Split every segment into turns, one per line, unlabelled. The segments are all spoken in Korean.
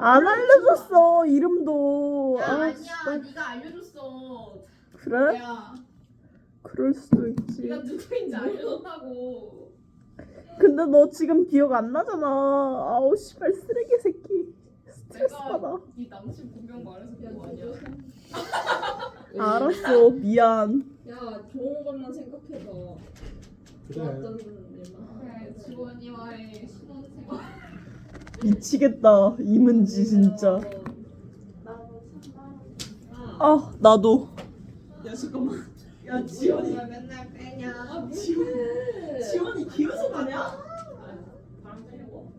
안 알려줬어 이름도.
야
아,
아니야
진짜.
네가 알려줬어
그래?
야
그럴 수도 있지.
네가 누구인지 알려줬다고
근데 너 지금 기억 안 나잖아. 아우 씨발 쓰레기 새끼. 스트레스 받아.
내가 네 남친 분명 말해서 그거 아니야
알았어 미안.
야 좋은 것만 생각해서
그래.
좋았던 일만
그래 지원이와의 신혼생활
미치겠다 이문지 진짜. 아 나도. 야 잠깐만. 야 지원이
왜 맨날 빼냐
아
지원이 기어서 가냐?
바람 빼려고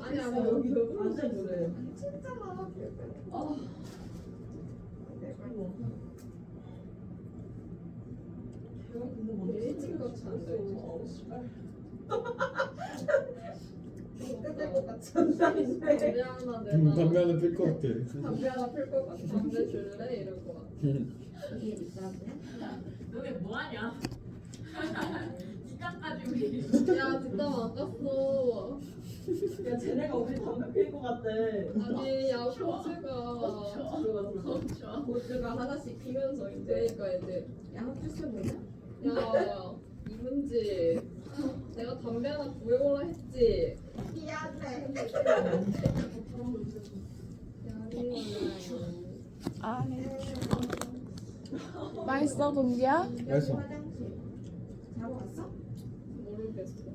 아니 아니 여기 여기
앉아 그래.
진짜나
일찍 같이 앉아있 지
떼떼고 같이
담배 하나
음,
내놔
담배 하나 필 것 같아.
담배 하나 필 것 같아 담배 줄래? 이럴 것 같아
이게? 너네 뭐하냐? 이까까지 우리
야 뒷담 안 깠어
야 쟤네가 우리 담배 필것 같대.
아니 야 포즈가
멈춰
포즈가 하나씩 피면서 이제 그러니까 이제
야 학교 뭐냐?
야 이문지 내가 담배 하나 구해오라 했지
미안해
아. 맛있어 동기야?
화장실 자고 갔어?
모르겠어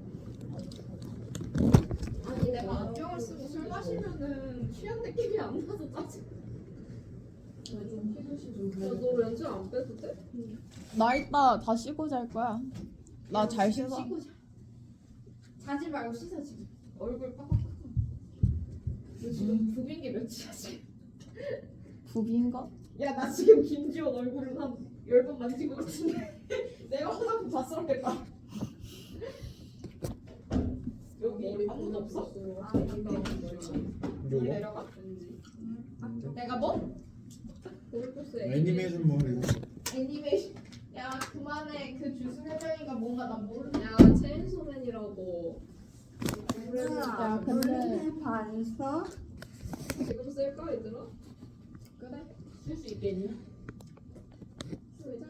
아니 내가 안경을 쓰고 술 마시면은 취한 느낌이 안 나서 짜증 좀 피도시 좀
야너 렌즈 안 빼도 돼?
나 이따 다 씻고 잘 거야. 나 잘 씻어.
씻고 자 자지 말고 씻어 지금. 얼굴 빡빡빡 너 지금 부빈 게 몇이야 지금.
부비인가?
야 나 지금 김지원 얼굴을 한열 번 만진 것 같은데. 내가 화장품 다 쓸었겠다. 여기 아무도 없어? 아
이거.
내려가 내가 뭐?
애니메이션 뭐 이거.
애니메이션 야 그만해. 그 주순 해명이가 뭔가 나 모르는
야 체인 소맨이라고.
야 근데
반서?
지금 쓸까 얘들아?
그래. 쓸 수 있겠니?
쓰자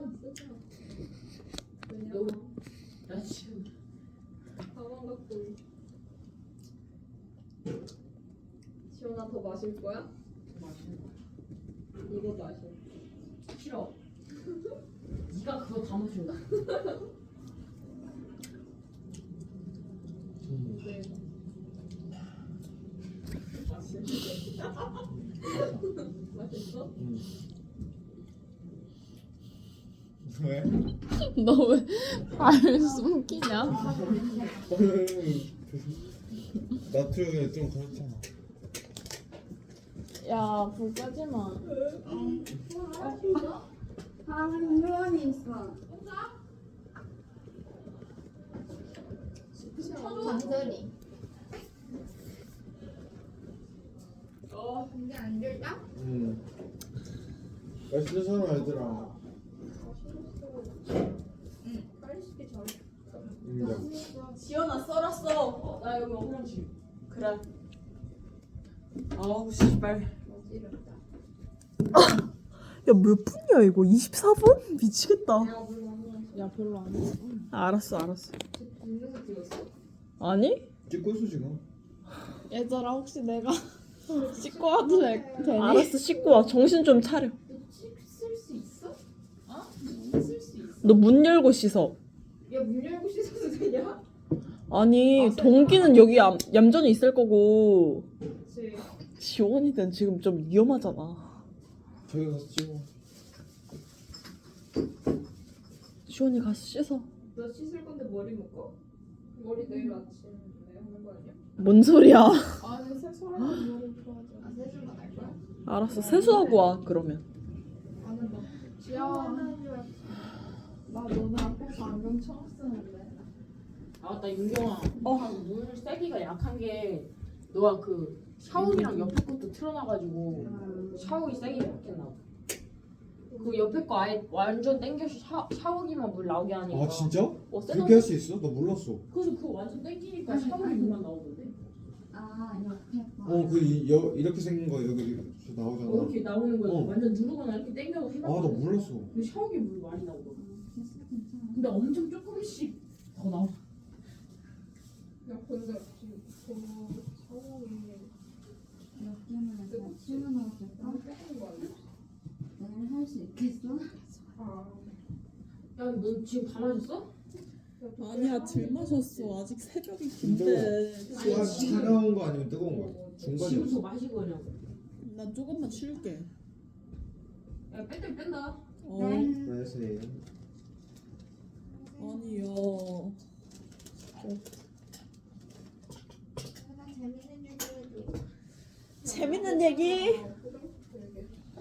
그냥
너나 지금
가방 갖고 지원아 더 마실 거야?
마시는 거야?
이거 마셔
싫어 네가 그거 다 마신다
이제 맛있어?
왜?
너 왜 발을 숨기냐?
나트륨이 좀 그렇잖아.
야 불 끄지 마.
있어
어 근데 안 들다?
응.
빨리 시키 잘
인정.
지연아 썰었어. 어, 나 여기 엉망지. 그래. 아우 씨발.
어지럽다
야몇 분이야 이거? 24분? 미치겠다.
야
별로 안 해. 알았어 알았어.
찍었어?
아니?
찍고 있어 지금.
얘들아 혹시 내가 씻고 와도 되, 되니? 알았어 씻고 와. 정신 좀 차려.
너쓸수 있어? 어? 쓸수 있어?
너 문 열고 씻어.
야문 열고 씻어도 되냐?
아니 동기는 여기 얌, 얌전히 있을 거고
그치
지원이는 지금 좀 위험하잖아.
저기 가서 찍어.
지원이 가서 씻어.
너 씻을 건데 머리 묶어? 머리 내일 아침에 하는 거 아니야?
뭔 소리야?
아니 세수하는 머리 좋아하지 아 세수만 할 거야?
알았어 세수하고 와 그러면.
나는 막 알았어 나 너네 앞에서 안경 처음 쓰는데
아 맞다 윤경아
어.
물 세기가 약한 게 너가 그 샤워기랑 옆에 것도 틀어놔가지고 샤워기 세기가 약했나 봐. 그 옆에 거 아예 완전 땡겨서 샤, 샤워기만 물 나오게 하니까
아 진짜?
어.
그렇게 할 수 있어? 나 몰랐어.
그래서 그거 완전 땡기니까 샤워기 물만 나오던데
아 옆에
어그 이렇게 생긴 거 여기 나오잖아.
어, 이렇게 나오는 거야.
어.
완전 누르거나 이렇게 당겨서
아나
해봤거든.
몰랐어.
근데 샤워기 물 많이 나오더라고. 근데 엄청 조금씩 더 나와.
야 근데 지금 그 상황이
몇 개만 해서 출근하고 싶 어? 내일 할수 있겠어?
아
야, 너 지금 다 마셨어?
아니야 들 마셨어 아직 새벽이 긴데
차, 차가운 거 아니면 뜨거운 거? 중간이었어.
지금서 마시거냐고.
난 조금만 쉴게
야, 뺀다 뺀다.
어
네.
그래서요.
아니요 재밌는 얘기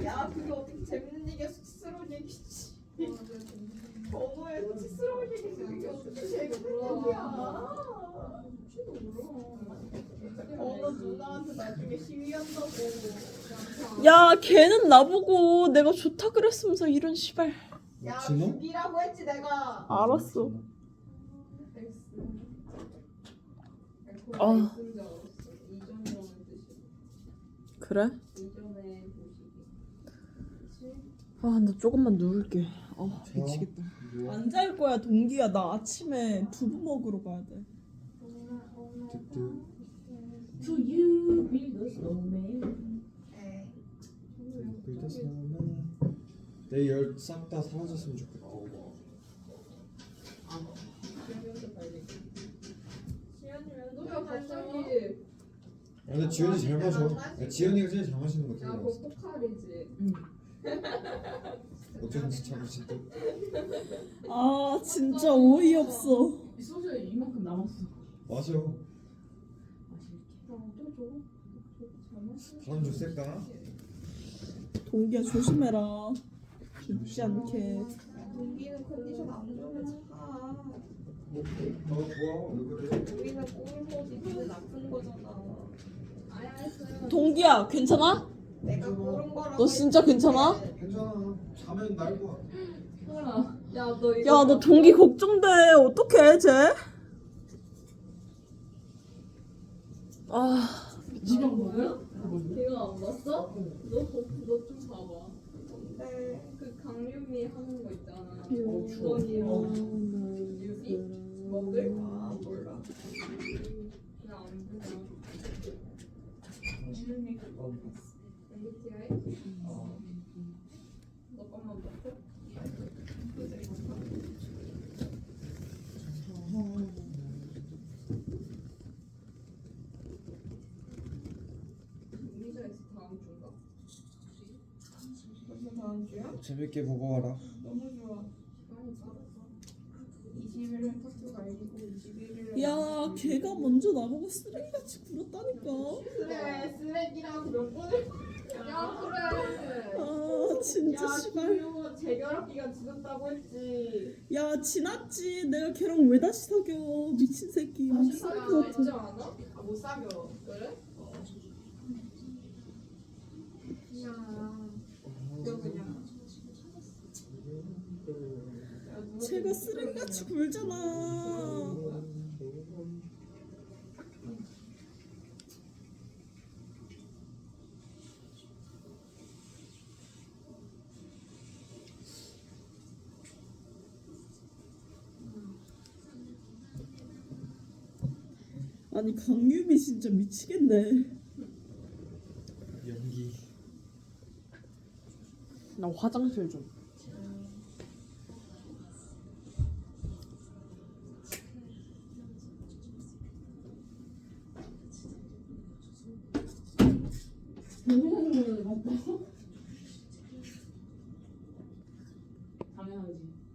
야 그게 어떻게 재밌는 얘기야? 수치스러운 얘기지. 번호에 수치스러운 얘기지. 그게 어떻게 재밌는 얘기야? 번호 누나한테 나중에 시위한다고.
야 걔는 나보고 내가 좋다 그랬으면서 이런 시발.
야
진호?
죽이라고 했지 내가.
알았어. 아.
뜻이
그래?
이전에 보시기
아나 조금만 누울게 어
자, 뭐야?
안잘 거야 동기야 나 아침에 두부 먹으러 가야 돼
득득.
To you be the snowman.
그랬으면 내열 싹 다 사라졌으면 좋겠다.
갑자기
아, 근데 지현이 잘 마셔. 야, 지현이가 제일 잘 마시는
것야
같아.
그거 포칼이지
응.
어쩐지 참 진짜.
아 진짜 어이없어
이 소주에 이만큼 남았어.
마셔.
마실게.
바람 좀 쐴까?
동기야 조심해라 죽지 않게
동기는 컨디션 안 좋으면
차어 좋아. 왜 그래?
우리는 꼬는 거지 기분 나쁜 거잖아
동기야 괜찮아?
내가 고른 거라고
너 진짜. 괜찮아?
괜찮아. 자면 날 거야.
야너 이거
야 너 동기 걱정돼 어떡해 쟤? 아
네가 뭐야?
걔가 안 봤어? 너너좀 봐봐
네.
그 강유미 하는 거 있잖아
어, 추워.
이건이랑 유비 뭐들
아 몰라
그냥 안 보냐 MBTI 너 것만 봤어?
재밌게 보고 와라.
너무 좋아
시간이 짧았어
20일은 파트 갈리고 21일은
야 걔가 먼저 나보고 쓰레기같이 굴었다니까.
그래 쓰레기라고 몇 번을
야 그래
아 진짜
야
씨발.
기후 재결합기가 지났다고 했지.
야 지났지. 내가 걔랑 왜 다시 사겨? 미친 새끼.
다시
쓰레기
사겨.
같은
있지 않아?
아못 사겨.
그래?
그냥 야, 누가
쟤가 쓰레기같이 굴잖아. 아니 강유미 진짜 미치겠네.
연기.
나 화장실 좀
당연하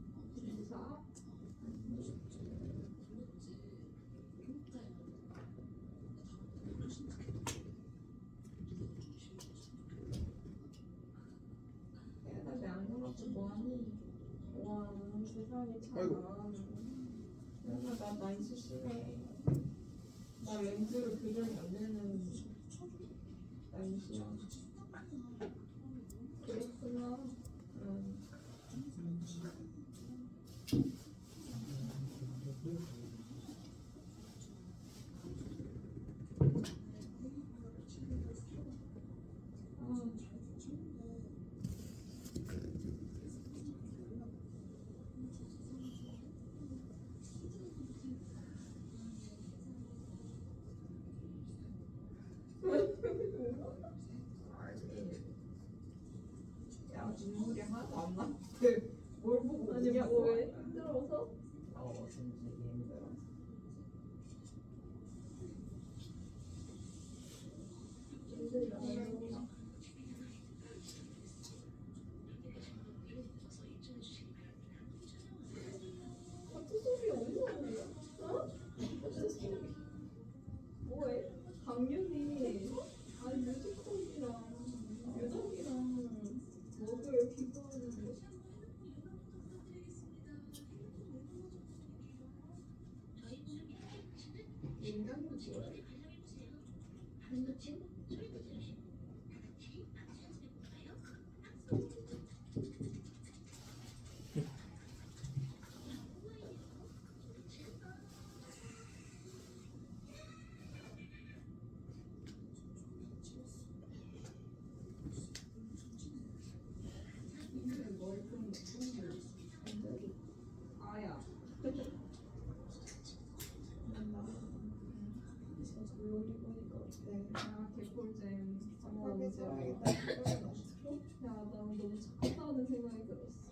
야
개꿀잼.
하게 살아야겠다 생각은 안 들어?
야나 너무 착하다는 생각이 들었어.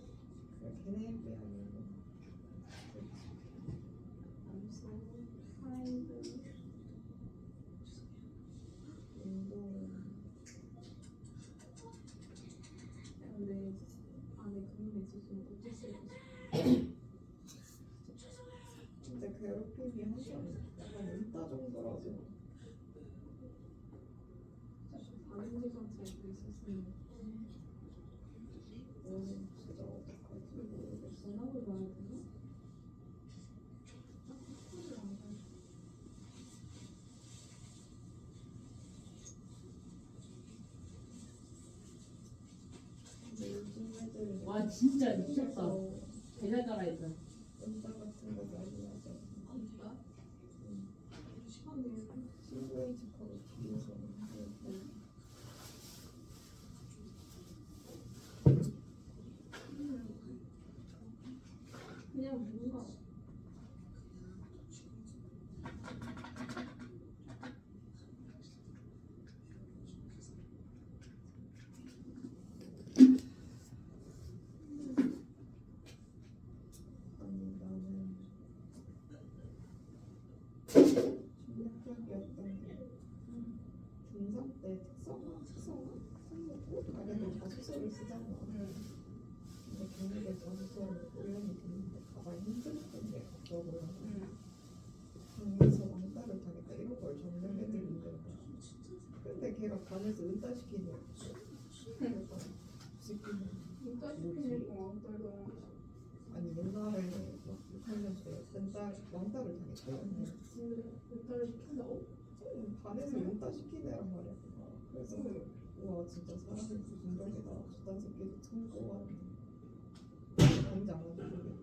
그래 걔네 비하면
I'm 시간 잘고 있었으면
오늘 진짜
미쳤다. 따라했다.
은따 같은 거 많이 하죠
안다?
친구의 집하고 뒤에서
그냥 뭔가
아니 나는 충격적이었던 게 중3 때 특성화 특성화 특성고 가게들 다 소설을 쓰잖아 근데 걔네들 자소서를 우연히 듣는데 가만히 힘들었던 게 없더라고요 방에서 왕따를 당했다. 이런 걸 있는 거야 근데 걔가 반에서 은따시키는 거야 그래서 시키는
진짜 시키니까 왕따를
아니 옛날에 막 6학년 때 은따 왕따를 당했거든
근데 왕따를 시킨다고?
음, 반에서 애란 말이야. 그래서 와 진짜 사람을 무슨 적이다. 저딴 새끼도 뭔지 알아도 모르겠네.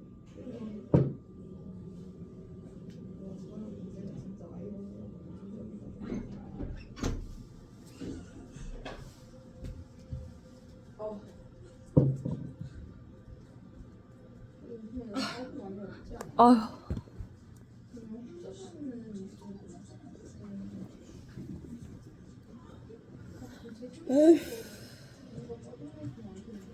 와 사람 인생은 진짜 아이러니하고
없지 않아?
아휴.
그냥 혼자서는
에휴.
뭔가 짜증날 것 같은데.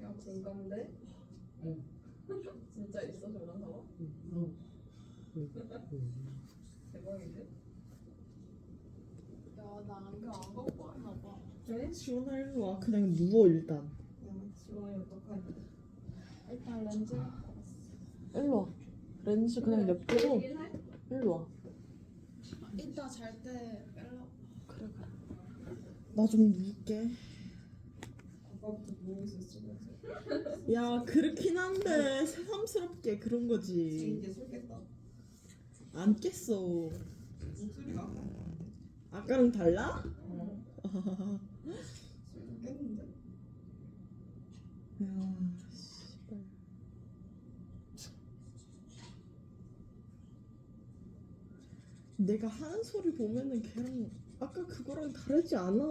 야 공감대?
응.
진짜 있어 저런 사람? 대박인데? 야나 안경 안 갖고 왔나 봐.
그래?
지원아 일로 와. 그냥 누워 일단.
야 지원이 어떡하니?
일단 렌즈
일로 와. 렌즈 그냥 냅두고? 일로 와.
이따 잘때 뺄라.
그래 그래. 나 좀 누울게.
아까부터 누워 있었으면서
야 그렇긴 한데 새삼스럽게 그런
지금
거지.
이제.
안 깼어.
목소리가
아까랑 달라?
술좀 깼는데.
야 씨발. 내가 하는 소리 보면은 걔랑 아까 그거랑 다르지 않아.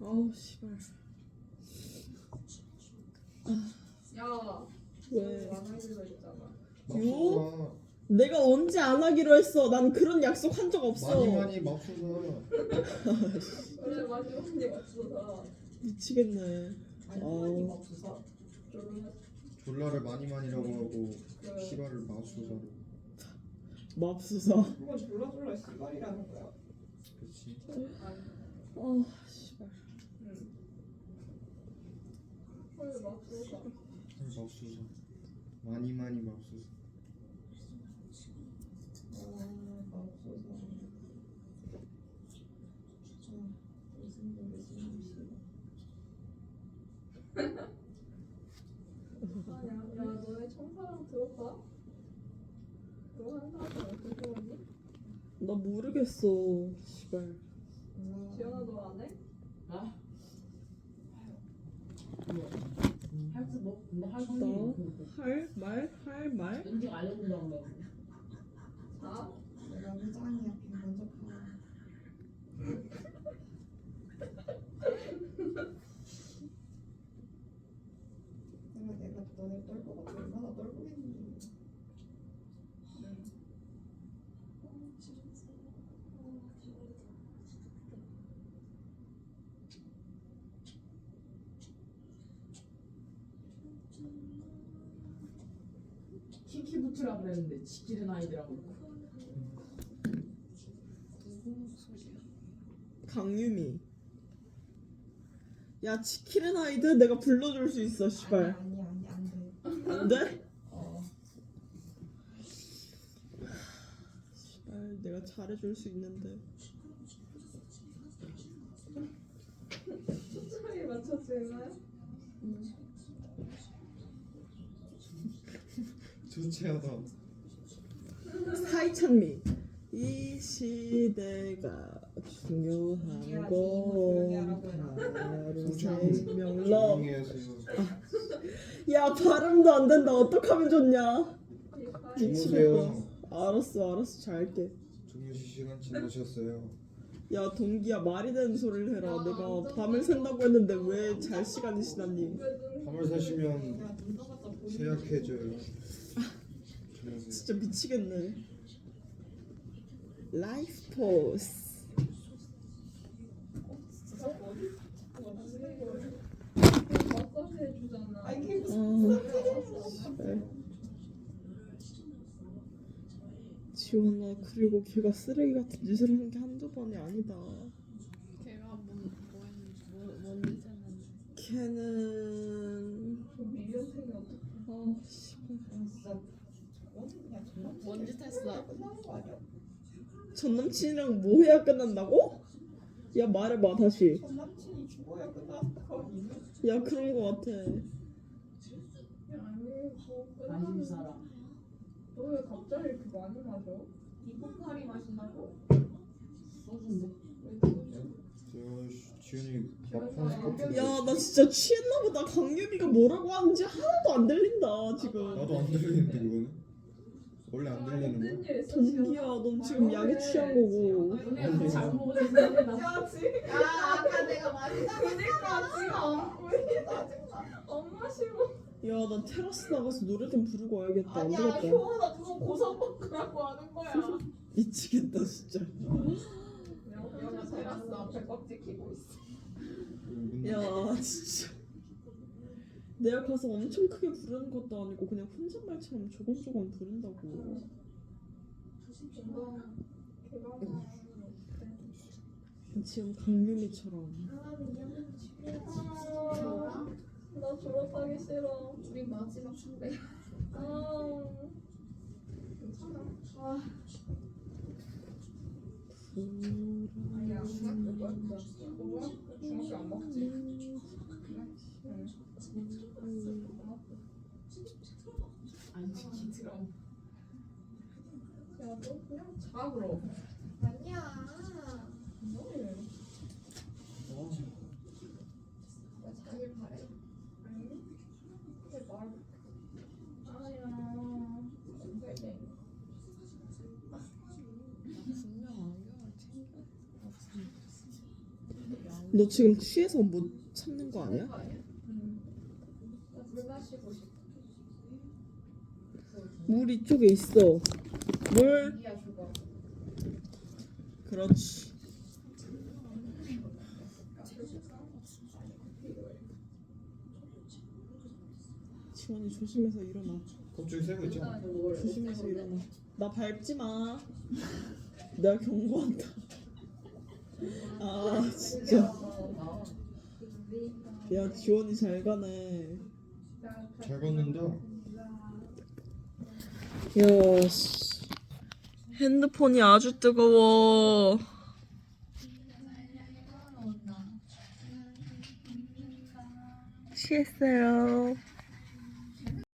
아우 씨발.
야.
왜?
만나기로 했잖아.
맙소사
내가 언제 안 하기로 했어? 난 그런 약속 한 적 없어.
많이 많이 맙소사
그래 맞아 언니 맞추다.
미치겠네.
아니. 하나님 없어서
졸라
졸라를 많이 많이라고 하고
그
시발을 맙소사로
맙소사.
그건 졸라 졸라 씨발이라는 거야.
그치
어 씨발.
응. 헐 맞추다.
맙소사 많이 많이 맙소사
아,
야 너네 청사랑 사람 어떻게?
나 모르겠어. 씨발.
아,
지연아 너 안 해?
아? 할수 뭐? 근데 할
너?
수.
할 말? 할 말?
왠지 알려준다고 해.
자
내가 회장이야. 비 먼저 가. 내가 내가 너네 떨고 같아 얼마나 떨고있는지
키키부츠라 그랬는데 지키는 아이들하고.
강유미. 야 지키는 아이들 내가 불러줄 수 있어 씨발.
아니 아니 안 돼
안 돼?
어
씨발 내가 잘해줄 수 있는데.
초점이 맞춰지나요?
주체하다.
사이찬미. 이 시대가 중요한 건 바로
하세요.
야 발음도 안 된다. 어떡하면 좋냐?
주무세요.
미치겠다. 알았어 알았어 잘게.
주무실 시간 지나셨어요.
야 동기야 말이 되는 소리를 해라. 내가 밤을 샌다고 했는데 왜 잘 시간이 지났니?
밤을 새시면 주무세요.
진짜 미치겠네. 라이프 포스.
아.
지원아 그리고 걔가 쓰레기 같은 짓을 하는 게 한두 번이 아니다.
걔가 뭐, 뭐 했는지 뭐, 뭔 짓을 했는지
걔는 아 씨발.
진짜 저거는 그냥
전뭔짓 했어?
전 남친이랑 뭐 해야 끝난다고? 야 말해봐 다시.
전 남친이 죽어야 끝나는 거 아니야?
야 그런 거 같아.
아니 뭐
관심 사람.
너왜 갑자기 이렇게 많이 마셔?
이포카리 마신다고?
소주인데.
지훈이.
야 나 진짜 취했나 보다. 강유미가 뭐라고 하는지 하나도 안 들린다 지금.
나도 안 들리는데 그거는. 원래 안 들리는 거야?
동기야 넌 지금 약에 취한 거고.
잘.
야 지금 아까 내가 마시다고 지금 안 보이니 짜증나
엄마 싫어
야 난 테라스 나가서 노래 좀 부르고 와야겠다. 안
아니야
되겠다.
효원아 그거 고성방크라고 하는 거야
미치겠다 진짜.
영화 테라스 앞에 껍질 끼고 있어
야 진짜. 내가 가서 엄청 크게 부르는 것도 아니고 그냥 혼잣말처럼 조곤조곤 부른다고.
걔가
지금 강유미처럼.
아, 나 졸업하기 싫어.
우리 마지막 선배
아.
아니야 중학교 뭐야? 뭐야? 중학교 안 먹지?
안 지키더라.
야너
자 그럼 아니야
뭐해
어.
나 자길 바래
아니 걔말 아야
선배님
분명 안경을 챙겨
너 지금 취해서 못 참는 거 아니야?
나물 마시고 싶어
물 이쪽에 있어. 물. 그렇지. 지원이 조심해서 일어나.
갑자기 세고 있잖아.
조심해서 일어나. 나 밟지 마. 내가 경고한다. 아 진짜. 야 지원이 잘 가네.
잘 걷는다.
야 씨. 핸드폰이 아주 뜨거워. 취했어요.